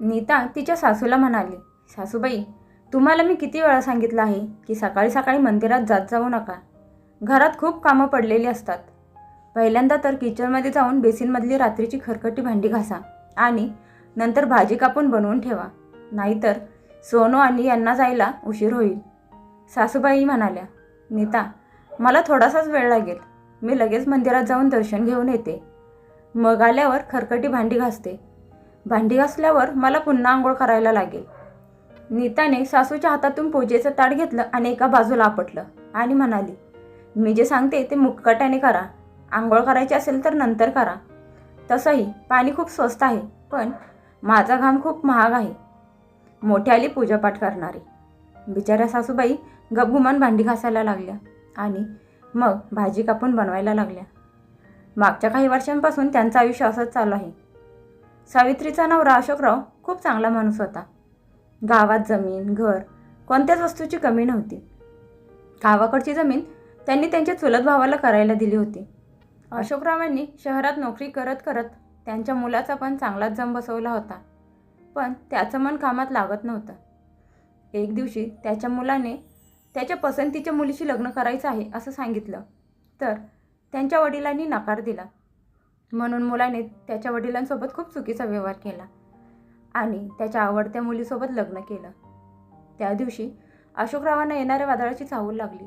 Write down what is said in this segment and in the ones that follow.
नीता तिच्या सासूला म्हणाली सासूबाई तुम्हाला मी किती वेळा सांगितलं आहे की सकाळी सकाळी मंदिरात जात जाऊ नका. घरात खूप कामं पडलेली असतात. पहिल्यांदा तर किचनमध्ये जाऊन बेसिनमधली रात्रीची खरकटी भांडी घासा आणि नंतर भाजी कापून बनवून ठेवा. नाहीतर सोनू आणि यांना जायला उशीर होईल. सासूबाई म्हणाल्या नीता मला थोडासाच वेळ लागेल. मी लगेच मंदिरात जाऊन दर्शन घेऊन येते. मग आल्यावर खरकटी भांडी घासते. भांडी घासल्यावर मला पुन्हा आंघोळ करायला लागेल. नीताने सासूच्या हातातून पूजेचं ताट घेतलं आणि एका बाजूला आपटलं आणि म्हणाली मी जे सांगते ते मुक्काट्याने करा. आंघोळ करायची असेल तर नंतर करा. तसंही पाणी खूप स्वस्त आहे पण माझा घाम खूप महाग आहे. मोठ्या आली पूजापाठ करणारी. बिचाऱ्या सासूबाई गपगुमान भांडी घासायला लागल्या आणि मग भाजी कापून बनवायला लागल्या. मागच्या काही वर्षांपासून त्यांचं आयुष्य असंच चालू आहे. सावित्रीचा नवरा अशोकराव खूप चांगला माणूस होता. गावात जमीन घर कोणत्याच वस्तूची कमी नव्हती. गावाकडची जमीन त्यांनी त्यांच्या चुलत भावाला करायला दिली होती. अशोकरावांनी शहरात नोकरी करत करत त्यांच्या मुलाचा पण चांगलाच जम बसवला होता. पण त्याचं मन कामात लागत नव्हतं. एक दिवशी त्याच्या मुलाने त्याच्या पसंतीच्या मुलीशी लग्न करायचं आहे असं सांगितलं. तर त्यांच्या वडिलांनी नकार दिला. म्हणून मुलाने त्याच्या वडिलांसोबत खूप चुकीचा व्यवहार केला आणि त्याच्या आवडत्या मुलीसोबत लग्न केलं. त्या दिवशी अशोकरावांना येणाऱ्या वादळाची चाहूल लागली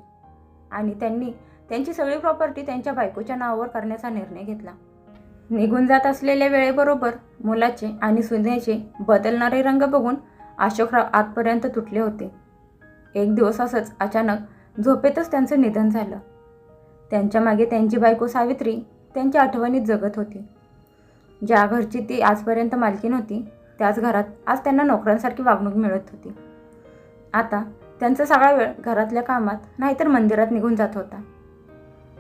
आणि त्यांनी त्यांची सगळी प्रॉपर्टी त्यांच्या बायकोच्या नावावर करण्याचा निर्णय घेतला. निघून जात असलेल्या वेळेबरोबर मुलाचे आणि सुनेचे बदलणारे रंग बघून अशोकराव आतपर्यंत तुटले होते. एक दिवस असंच अचानक झोपेतच त्यांचं निधन झालं. त्यांच्या मागे त्यांची बायको सावित्री त्यांच्या आठवणीत जगत होती. ज्या घरची ती आजपर्यंत मालकीन होती त्याच घरात आज त्यांना नोकरांसारखी वागणूक मिळत होती. आता त्यांचा सगळा वेळ घरातल्या कामात नाहीतर मंदिरात निघून जात होता.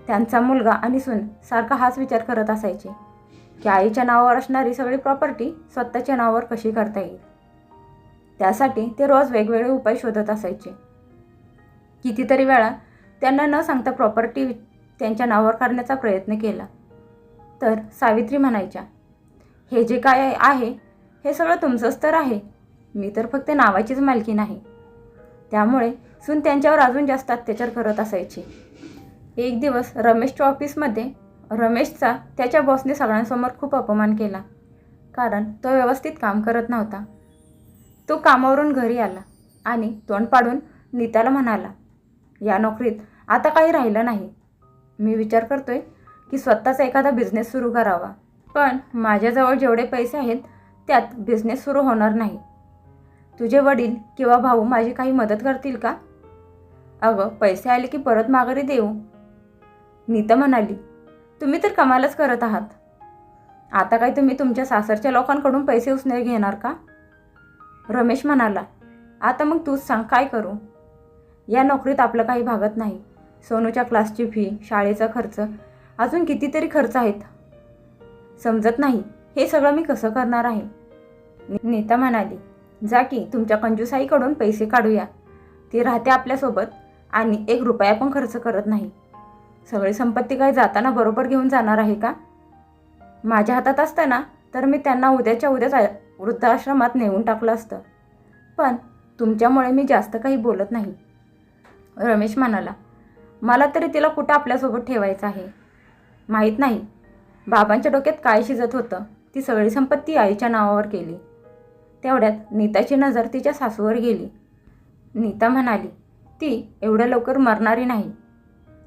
त्यांचा मुलगा आणि सून सारखा हाच विचार करत असायचे की आईच्या नावावर असणारी सगळी प्रॉपर्टी स्वतःच्या नावावर कशी करता येईल? त्यासाठी ते रोज वेगवेगळे उपाय शोधत असायचे. कितीतरी वेळा त्यांना न सांगता प्रॉपर्टी त्यांच्या नावावर करण्याचा प्रयत्न केला. तर सावित्री म्हणायच्या हे जे काय आहे हे सगळं तुमचंच तर आहे. मी तर फक्त नावाचीच मालकी नाही. त्यामुळे सून त्यांच्यावर अजून जास्त अत्याचार करत असायचे. एक दिवस रमेशच्या ऑफिसमध्ये रमेशचा त्याच्या बॉसने सगळ्यांसमोर खूप अपमान केला कारण तो व्यवस्थित काम करत नव्हता. तो कामावरून घरी आला आणि तोंड पाडून नीताला म्हणाला या नोकरीत आता काही राहिलं नाही. मी विचार करतोय की स्वतःचा एखादा बिझनेस सुरू करावा. पण माझ्याजवळ जेवढे पैसे आहेत त्यात बिझनेस सुरू होणार नाही. तुझे वडील किंवा भाऊ माझी काही मदत करतील का? अगं पैसे आले की परत माघारी देऊ. नीता म्हणाली तुम्ही तर कमालच करत आहात. आता काय तुम्ही तुमच्या सासरच्या लोकांकडून पैसे उसने घेणार का? रमेश म्हणाला आता मग तूच सांग काय करू? या नोकरीत आपलं काही भागत नाही. सोनूच्या क्लासची फी शाळेचा खर्च अजून कितीतरी खर्च आहेत. समजत नाही हे सगळं मी कसं करणार आहे? नेता म्हणाली जा की तुमच्या कंजूसाईकडून पैसे काढूया. ती राहते आपल्यासोबत आणि एक रुपया पण खर्च करत नाही. सगळी संपत्ती काय जाताना बरोबर घेऊन जाणार आहे का? माझ्या हातात असताना तर मी त्यांना उद्याच्या उद्याच वृद्धाश्रमात नेऊन टाकलं असतं. पण तुमच्यामुळे मी जास्त काही बोलत नाही. रमेश म्हणाला मला तरी तिला कुठं आपल्यासोबत ठेवायचं आहे? माहीत नाही. बाबांच्या डोक्यात काय शिजत होतं ती सगळी संपत्ती आईच्या नावावर केली. तेवढ्यात नीताची नजर तिच्या सासूवर गेली. नीता म्हणाली ती एवढ्या लवकर मरणारी नाही.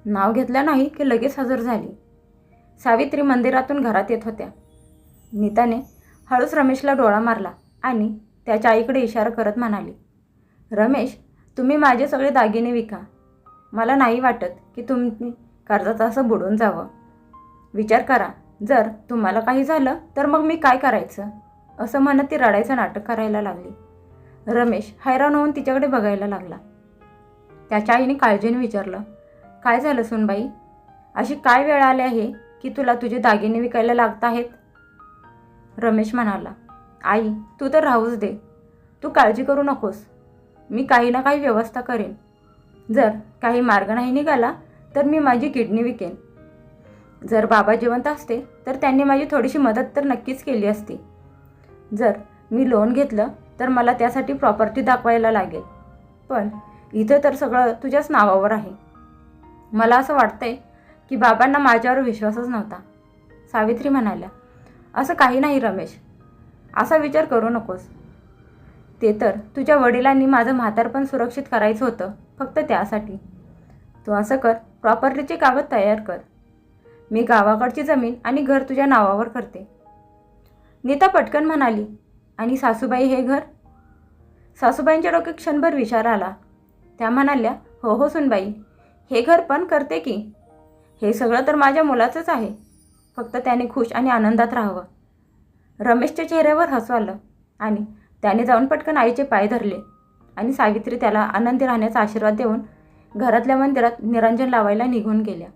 नाव घेतलं नाही की लगेच हजर झाली. सावित्री मंदिरातून घरात येत होत्या. नीताने हळूच रमेशला डोळा मारला आणि त्याच्या आईकडे इशारा करत म्हणाली रमेश तुम्ही माझे सगळे दागिने विका. मला नाही वाटत की तुम्ही कर्जात असं बुडून जावं. विचार करा. जर तुम्हाला काही झालं तर मग मी काय करायचं? असं म्हणत ती रडायचं नाटक करायला लागली. रमेश हैराण होऊन तिच्याकडे बघायला लागला. त्याच्या आईने काळजीने विचारलं काय झालं सुनबाई? अशी काय वेळ आली आहे की तुला तुझे दागिने विकायला लागत आहेत? रमेश म्हणाला आई तू तर राहूच दे. तू काळजी करू नकोस. मी काही ना काही व्यवस्था करेन. जर काही मार्ग नाही निघाला तर मी माझी किडनी विकेन. जर बाबा जिवंत असते तर त्यांनी माझी थोडीशी मदत तर नक्कीच केली असती. जर मी लोन घेतलं तर मला त्यासाठी प्रॉपर्टी दाखवायला लागेल. पण इथं तर सगळं तुझ्याच नावावर आहे. मला असं वाटतंय की बाबांना माझ्यावर विश्वासच नव्हता. सावित्री म्हणाल्या असं काही नाही रमेश. असा विचार करू नकोस. ते तर तुझ्या वडिलांनी माझं म्हातारपण सुरक्षित करायचं होतं फक्त त्यासाठी. तू असं कर प्रॉपर्टीचे कागद तयार कर. मी गावाकडची जमीन आणि घर तुझ्या नावावर करते. नीता पटकन म्हणाली आणि सासूबाई हे घर? सासूबाईंच्या डोक्यात क्षणभर विचार आला. त्या म्हणाल्या हो हो सुनबाई हे घर पण करते की. हे सगळं तर माझ्या मुलाचंच आहे. फक्त त्याने खुश आणि आनंदात राहावं. रमेशच्या चेहऱ्यावर हसू आलं आणि त्याने जाऊन पटकन आईचे पाय धरले आणि सावित्री त्याला आनंदी राहण्याचा आशीर्वाद देऊन घरातल्या मंदिरात निरंजन लावायला निघून गेल्या.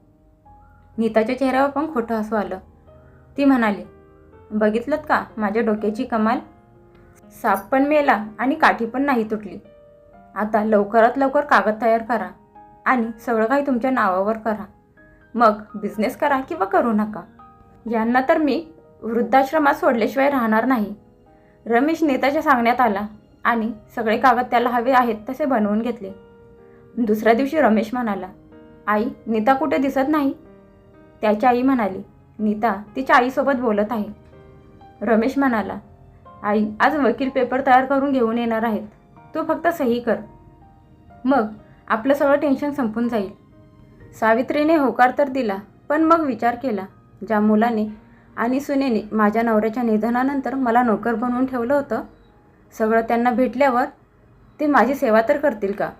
नीताच्या चेहऱ्यावर पण खोटं हसू आलं. ती म्हणाली बघितलं का माझ्या डोक्याची कमाल? साप पण मेला आणि काठी पण नाही तुटली. आता लवकरात लवकर कागद तयार करा आणि सगळं काही तुमच्या नावावर करा. मग बिझनेस करा किंवा करू नका. यांना तर मी वृद्धाश्रमात सोडल्याशिवाय राहणार नाही. रमेश नेताच्या सांगण्यात आला आणि सगळे कागद त्याला हवे आहेत तसे बनवून घेतले. दुसऱ्या दिवशी रमेश म्हणाला आई नीता कुठे दिसत नाही? त्याची आई म्हणाली नीता तिच्या आईसोबत बोलत आहे. रमेश म्हणाला आई आज वकील पेपर तयार करून घेऊन येणार आहेत. तू फक्त सही कर. मग आपलं सगळं टेन्शन संपून जाईल. सावित्रीने होकार तर दिला पण मग विचार केला ज्या मुलाने आणि सुनेने माझ्या नवऱ्याच्या निधनानंतर मला नोकर बनवून ठेवलं होतं सगळं त्यांना भेटल्यावर ते माझी सेवा तर करतील का?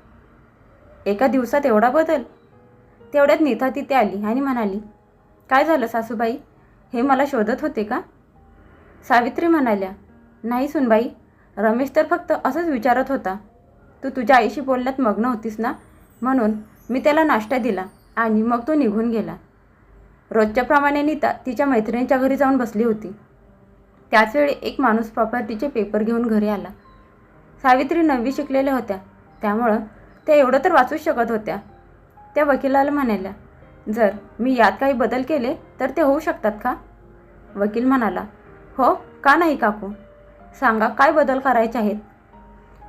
एका दिवसात एवढा बदल? तेवढ्यात नीता तिथे आली आणि म्हणाली काय झालं सासूबाई? हे मला शोधत होते का? सावित्री म्हणाल्या नाही सुनबाई रमेश तर फक्त असंच विचारत होता. तू तुझ्या आईशी बोलण्यात मग्न होतीस ना? म्हणून मी त्याला नाश्ता दिला आणि मग तो निघून गेला. रोजच्याप्रमाणे नीता तिच्या मैत्रिणीच्या घरी जाऊन बसली होती. त्याचवेळी एक माणूस प्रॉपर्टीचे पेपर घेऊन घरी आला. सावित्री नववी शिकलेल्या होत्या. त्यामुळं त्या एवढं तर वाचूच शकत होत्या. त्या वकिलाला म्हणाल्या जर मी यात काही बदल केले तर ते होऊ शकतात का? वकील म्हणाला हो का नाही काकू? सांगा काय बदल करायचे आहेत?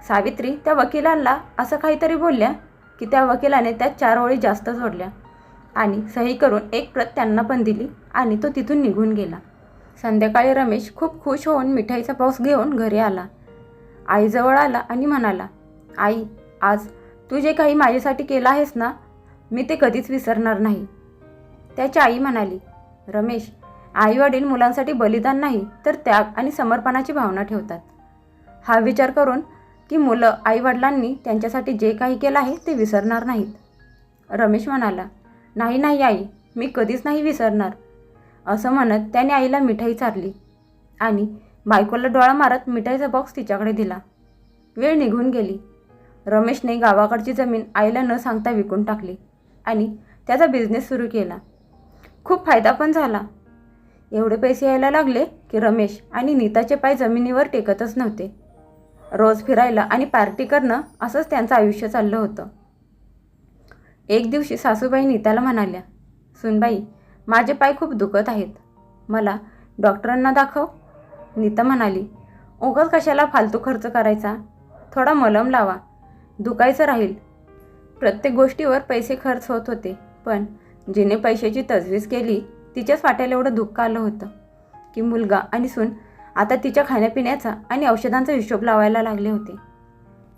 सावित्री त्या वकिलांना असं काहीतरी बोलल्या की त्या वकिलाने त्या चार ओळी जास्त जोडल्या आणि सही करून एक प्रत त्यांना पण दिली आणि तो तिथून निघून गेला. संध्याकाळी रमेश खूप खुश होऊन मिठाईचा पाऊस घेऊन घरी आला. आईजवळ आला आणि म्हणाला आई आज तू जे काही माझ्यासाठी केलं आहेस ना मी ते कधीच विसरणार नाही. त्याची आई म्हणाली रमेश आईवडील मुलांसाठी बलिदान नाही तर त्याग आणि समर्पणाची भावना ठेवतात. हा विचार करून की मुलं आईवडिलांनी त्यांच्यासाठी जे काही केलं आहे ते विसरणार नाहीत. रमेश म्हणाला नाही नाही आई मी कधीच नाही विसरणार. असं म्हणत त्याने आईला मिठाई चारली आणि बायकोला डोळा मारत मिठाईचा बॉक्स तिच्याकडे दिला. वेळ निघून गेली. रमेशने गावाकडची जमीन आईला न सांगता विकून टाकली. आणि त्याचा बिझनेस सुरू केला. खूप फायदा पण झाला. एवढे पैसे यायला लागले की रमेश आणि नीताचे पाय जमिनीवर टेकतच नव्हते. रोज फिरायला आणि पार्टी करणं असंच त्यांचं आयुष्य चाललं होतं. एक दिवशी सासूबाई नीताला म्हणाल्या सुनबाई माझे पाय खूप दुखत आहेत. मला डॉक्टरांना दाखव. नीता म्हणाली उगाच कशाला फालतू खर्च करायचा? थोडा मलम लावा. दुखायचं राहील प्रत्येक गोष्टीवर पैसे खर्च होत होते. पण जिने पैशाची तजवीज केली तिच्याच वाट्याला एवढं दुःख आलं होतं की मुलगा आणि सून आता तिच्या खाण्यापिण्याचा आणि औषधांचा हिशोब लावायला लागले होते.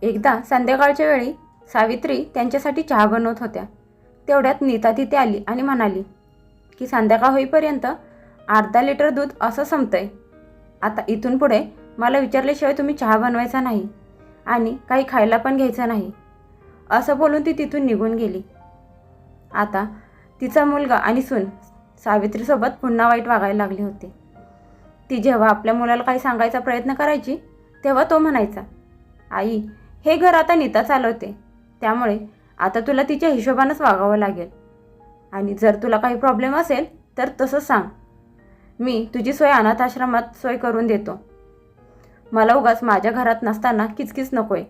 एकदा संध्याकाळच्या वेळी सावित्री त्यांच्यासाठी चहा बनवत होत्या. तेवढ्यात नीता तिथे आली आणि म्हणाली की संध्याकाळ होईपर्यंत अर्धा लिटर दूध असं संपतंय. आता इथून पुढे मला विचारल्याशिवाय तुम्ही चहा बनवायचा नाही आणि काही खायला पण घ्यायचं नाही. असं बोलून ती तिथून निघून गेली. आता तिचा मुलगा आणि सून सावित्रीसोबत पुन्हा वाईट वागायला लागले होते. ती जेव्हा आपल्या मुलाला काही सांगायचा प्रयत्न करायची तेव्हा तो म्हणायचा आई हे घर आता नीता चालवते. त्यामुळे आता तुला तिच्या हिशोबानंच वागावं लागेल. आणि जर तुला काही प्रॉब्लेम असेल तर तसं सांग. मी तुझी सोय अनाथ आश्रमात सोय करून देतो. मला उगाच माझ्या घरात नसताना किचकिच नकोय.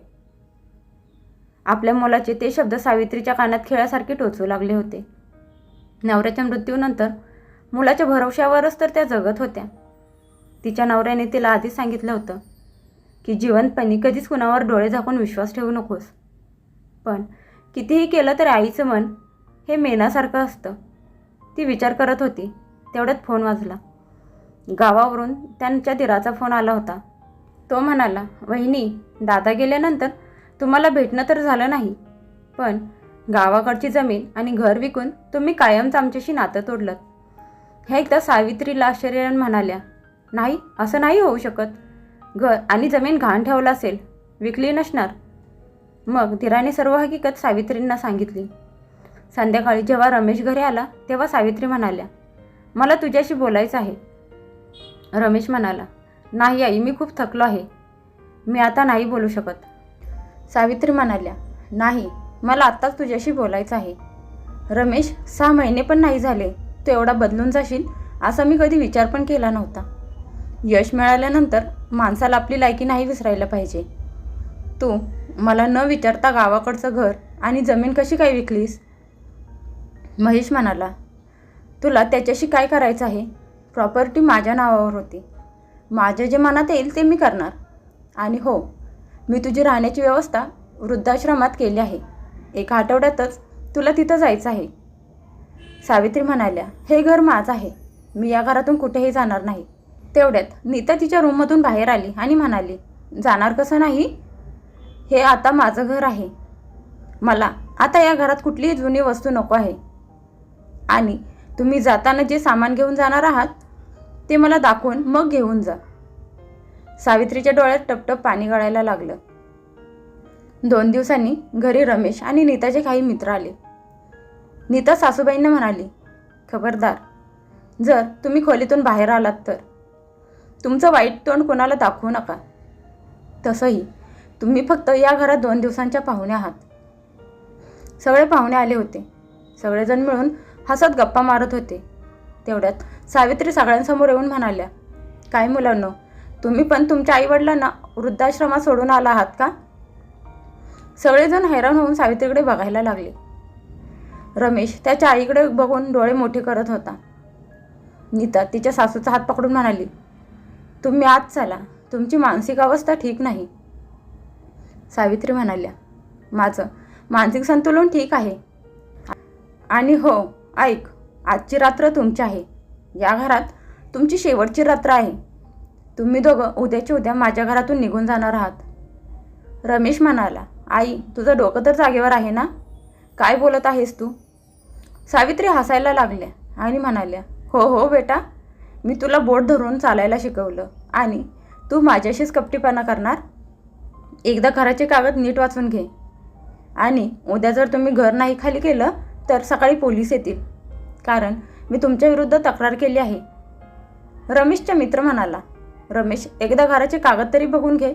आपल्या मुलाचे ते शब्द सावित्रीच्या कानात खेळासारखे टोचू लागले होते. नवऱ्याच्या मृत्यूनंतर मुलाच्या भरवशावरच तर त्या जगत होत्या. तिच्या नवऱ्याने तिला आधीच सांगितलं होतं की जिवंतपणी कधीच कुणावर डोळे झाकून विश्वास ठेवू नकोस. पण कितीही केलं तर आईचं मन हे मेनासारखं असतं. ती विचार करत होती. तेवढ्यात फोन वाजला. गावावरून त्यांच्या दिराचा फोन आला होता. तो म्हणाला वहिनी दादा गेल्यानंतर तुम्हाला भेटणं तर झालं नाही. पण गावाकडची जमीन आणि घर विकून तुम्ही कायमच आमच्याशी नातं तोडलं हे एकदा सावित्रीला आश्चर्याने म्हणाल्या नाही असं नाही होऊ शकत. घर आणि जमीन घाण ठेवलं असेल विकली नसणार. मग धीराने सर्व हकीकत सावित्रींना सांगितली. संध्याकाळी जेव्हा रमेश घरी आला तेव्हा सावित्री म्हणाल्या मला तुझ्याशी बोलायचं आहे. रमेश म्हणाला नाही आई मी खूप थकलो आहे. मी आता नाही बोलू शकत. सावित्री म्हणाल्या नाही मला आत्ताच तुझ्याशी बोलायचं आहे. रमेश सहा महिने पण नाही झाले. तू एवढा बदलून जाशील असा मी कधी विचार पण केला नव्हता. यश मिळाल्यानंतर माणसाला आपली लायकी नाही विसरायला पाहिजे. तू मला न विचारता गावाकडचं घर आणि जमीन कशी काय विकलीस? महेश म्हणाला तुला त्याच्याशी काय करायचं आहे? प्रॉपर्टी माझ्या नावावर होती. माझ्या जे मनात येईल ते मी करणार. आणि हो मी तुझी राहण्याची व्यवस्था वृद्धाश्रमात केली आहे. एका आठवड्यातच तुला तिथं जायचं आहे. सावित्री म्हणाल्या हे घर माझं आहे. मी या घरातून कुठेही जाणार नाही. तेवढ्यात नीता तिच्या रूममधून बाहेर आली आणि म्हणाली जाणार कसं नाही? हे आता माझं घर आहे. मला आता या घरात कुठलीही जुनी वस्तू नको आहे. आणि तुम्ही जाताना जे सामान घेऊन जाणार आहात ते मला दाखवून मग घेऊन जा. सावित्रीच्या डोळ्यात टपटप पाणी गळायला लागलं. दोन दिवसांनी घरी रमेश आणि नीताचे काही मित्र आले. नीता सासूबाईंना म्हणाली खबरदार जर तुम्ही खोलीतून बाहेर आलात तर. तुमचं वाईट तोंड कोणाला दाखवू नका. तसंही तुम्ही फक्त या घरात दोन दिवसांच्या पाहुणे आहात. सगळे पाहुणे आले होते. सगळेजण मिळून हसत गप्पा मारत होते. तेवढ्यात सावित्री सगळ्यांसमोर येऊन म्हणाल्या काय मुलांनो तुम्ही पण तुमच्या आईवडिलांना वृद्धाश्रमात सोडून आला आहात का? सगळेजण हैराण होऊन सावित्रीकडे बघायला लागले. रमेश त्याच्या आईकडे बघून डोळे मोठे करत होता. नीता तिच्या सासूचा हात पकडून म्हणाली तुम्ही आत चला. तुमची मानसिक अवस्था ठीक नाही. सावित्री म्हणाल्या माझं मानसिक संतुलन ठीक आहे. आणि हो ऐक आजची रात्र तुमची आहे. या घरात तुमची शेवटची रात्र आहे. तुम्ही दोघं उद्याच्या उद्या माझ्या घरातून निघून जाणार आहात. रमेश म्हणाला आई तुझं डोकं तर जागेवर आहे ना? काय बोलत आहेस तू? सावित्री हसायला लागल्या आणि म्हणाल्या हो हो बेटा मी तुला बोट धरून चालायला शिकवलं. आणि तू माझ्याशीच कपटीपणा करणार? एकदा घराचे कागद नीट वाचून घे. आणि उद्या जर तुम्ही घर नाही खाली केलं तर सकाळी पोलीस येतील. कारण मी तुमच्या विरुद्ध तक्रार केली आहे. रमेशचा मित्र म्हणाला रमेश एकदा घराचे कागद तरी बघून घे.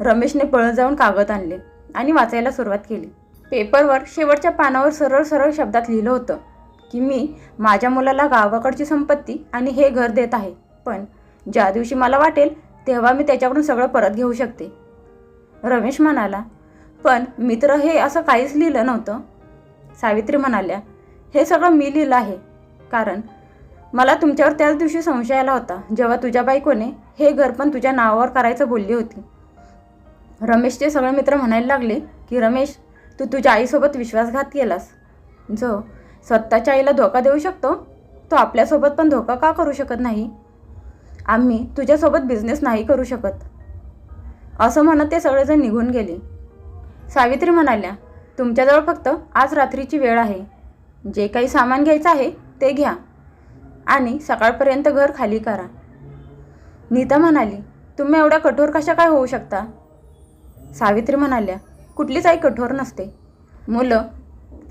रमेशने पळत जाऊन कागद आणले आणि वाचायला सुरुवात केली. पेपरवर शेवटच्या पानावर सरळ सरळ शब्दात लिहिलं होतं की मी माझ्या मुलाला गावाकडची संपत्ती आणि हे घर देत आहे पण ज्या दिवशी मला वाटेल तेव्हा मी त्याच्याकडून सगळं परत घेऊ शकते. रमेश म्हणाला पण मित्र हे असं काहीच लिहिलं नव्हतं. सावित्री म्हणाल्या हे सगळं मी लिहिलं आहे कारण मला तुमच्यावर त्याच दिवशी संशय आला होता जेव्हा तुझ्या बायकोने हे घर पण तुझ्या नावावर करायचं बोलली होती. रमेशचे सगळे मित्र म्हणायला लागले की रमेश तू तुझ्या आईसोबत विश्वासघात केलास. जो स्वतःच्या आईला धोका देऊ शकतो तो आपल्यासोबत पण धोका का करू शकत नाही? आम्ही तुझ्यासोबत बिझनेस नाही करू शकत. असं म्हणत ते सगळेजण निघून गेले. सावित्री म्हणाल्या तुमच्याजवळ फक्त आज रात्रीची वेळ आहे. जे काही सामान घ्यायचं आहे ते घ्या. आणि सकाळपर्यंत घर खाली करा. नीता म्हणाली तुम्ही एवढ्या कठोर कशा काय होऊ शकता? सावित्री म्हणाल्या कुठलीच आई कठोर नसते. मुलं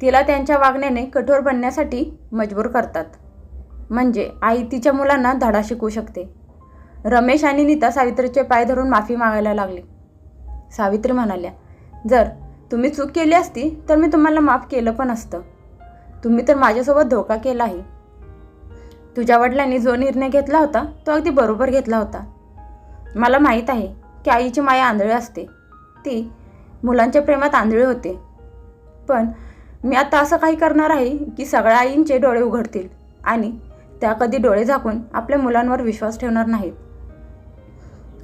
तिला त्यांच्या वागण्याने कठोर बनण्यासाठी मजबूर करतात. म्हणजे आई तिच्या मुलांना धडा शिकवू शकते. रमेश आणि नीता सावित्रीचे पाय धरून माफी मागायला लागली. सावित्री म्हणाल्या जर तुम्ही चूक केली असती तर मी तुम्हाला माफ केलं पण असतं. तुम्ही तर माझ्यासोबत धोका केला आहे. तुझ्या वडिलांनी जो निर्णय घेतला होता तो अगदी बरोबर घेतला होता. मला माहीत आहे की आईची माया आंधळी असते. ती मुलांच्या प्रेमात आंधळी होते. पण मी आता असं काही करणार आहे की सगळ्या आईंचे डोळे उघडतील आणि त्या कधी डोळे झाकून आपल्या मुलांवर विश्वास ठेवणार नाहीत.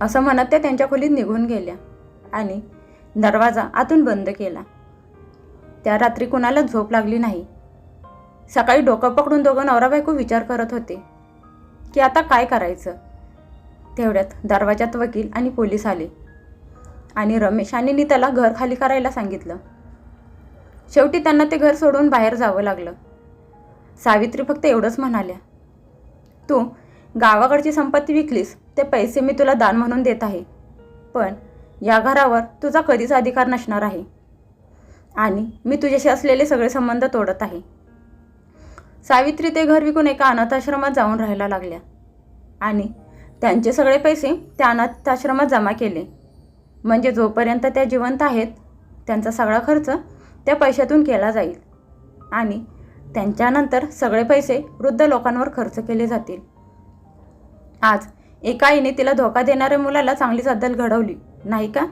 असं म्हणत त्या त्यांच्या खोलीत निघून गेल्या आणि दरवाजा आतून बंद केला. त्या रात्री कुणाला झोप लागली नाही. सकाळी डोकं पकडून दोघं नवरा बायको विचार करत होते. की आता काय करायचं? तेवढ्यात दरवाजात वकील आणि पोलीस आले. आणि रमेश आणि नीताला घर खाली करायला सांगितलं. शेवटी त्यांना ते घर सोडून बाहेर जावं लागलं. सावित्री फक्त एवढंच म्हणाल्या तू गावाकडची संपत्ती विकलीस ते पैसे मी तुला दान म्हणून देत आहे. पण या घरावर तुझा कधीच अधिकार नसणार आहे. आणि मी तुझ्याशी असलेले सगळे संबंध तोडत आहे. सावित्री ते घर विकून एका अनाथाश्रमात जाऊन राहायला लागल्या. आणि त्यांचे सगळे पैसे त्या अनाथाश्रमात जमा केले. म्हणजे जोपर्यंत त्या जिवंत आहेत त्यांचा सगळा खर्च त्या पैशातून केला जाईल. आणि त्यांच्यानंतर सगळे पैसे वृद्ध लोकांवर खर्च केले जातील. आज एका आईने तिला धोका देणाऱ्या मुलाला चांगलीच अद्दल घडवली नाही का?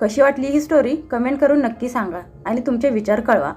कशी वाटली ही स्टोरी कमेंट करून नक्की सांगा आणि तुमचे विचार कळवा.